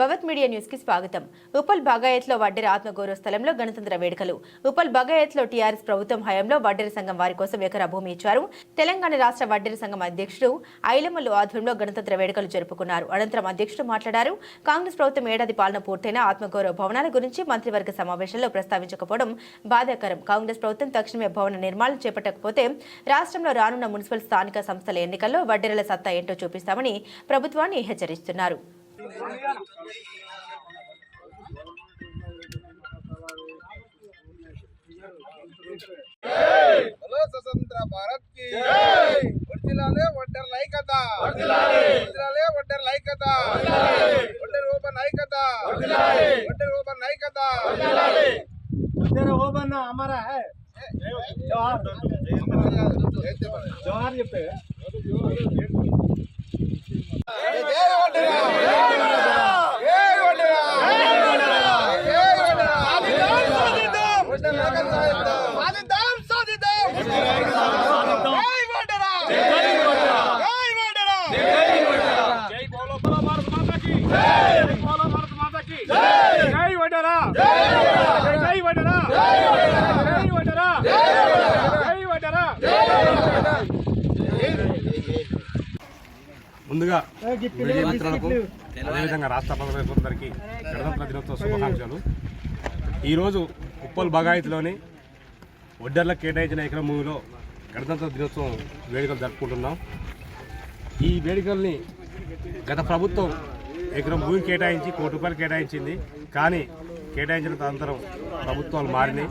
భవత్ media న్యూస్కి స్వాగతం. ఉపల్ బాగాయత్లో వడ్డెర ఆత్మగౌరవ స్థలంలో గణతంత్ర వేడుకలు. ఉపల్ బగాయత్లో టీఆర్ఎస్ ప్రభుత్వం హయాంలో వడ్డెర సంఘం వారి కోసం ఎకరా భూమి ఇచ్చారు. తెలంగాణ రాష్ట్ర వడ్డెర సంఘం అధ్యక్షుడు ఐలమల్లు ఆధ్వర్యంలో గణతంత్ర వేడుకలు జరుపుకున్నారు. అనంతరం అధ్యక్షుడు మాట్లాడారు. కాంగ్రెస్ ప్రభుత్వం ఏడాది పాలన పూర్తయిన ఆత్మగౌరవ భవనాల గురించి మంత్రివర్గ సమావేశంలో ప్రస్తావించకపోవడం బాధాకరం. కాంగ్రెస్ ప్రభుత్వం తక్షణమే భవన నిర్మాణం చేపట్టకపోతే రాష్ట్రంలో రానున్న మున్సిపల్ స్థానిక సంస్థల ఎన్నికల్లో వడ్డెరల సత్తా ఏంటో చూపిస్తామని ప్రభుత్వాన్ని హెచ్చరిస్తున్నారు. హలో స్వతంత్ర భారత్ కి ఒడ్జిలాలే ఒడ్డర్ లైకత ఒడ్జిలాలే ఒడ్డర్ లైకత ఒడ్డర్ ఓబ నాయకత ఒడ్డర్ ఓబ నాయకత ఒడ్డర్ ఓబన్న అమరా హై జోహార్ జోహార్ చెప్పే జై ఒడ్డరా జై వడరా జై వడరా జై వడరా ముందుగా మిత్రులకు అదేవిధంగా రాష్ట్ర ప్రజలందరికీ గణతంత్ర దినోత్సవ శుభాకాంక్షలు. ఈరోజు ఉప్పల్ బగాయత్లోని ఒడ్డర్లకు కేటాయించిన ఎకరం భూమిలో గణతంత్ర దినోత్సవం వేడుకలు జరుపుకుంటున్నాం. ఈ వేడుకల్ని గత ప్రభుత్వం ఎకరం భూమి కేటాయించి కోటి రూపాయలు కేటాయించింది. కానీ కేటాయించిన అనంతరం ప్రభుత్వాలు మారినాయి.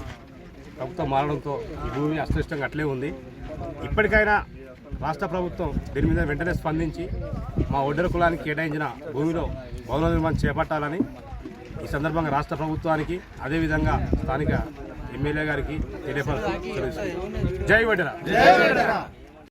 ప్రభుత్వం మారడంతో ఈ భూమి అస్పష్టంగా అట్లే ఉంది. ఇప్పటికైనా రాష్ట్ర ప్రభుత్వం దీని మీద వెంటనే స్పందించి మా ఒడ్డర కులానికి కేటాయించిన భూమిలో భవన నిర్మాణం చేపట్టాలని ఈ సందర్భంగా రాష్ట్ర ప్రభుత్వానికి అదేవిధంగా స్థానిక ఎమ్మెల్యే గారికి తెలియపరుస్తూ జై వడ్డెర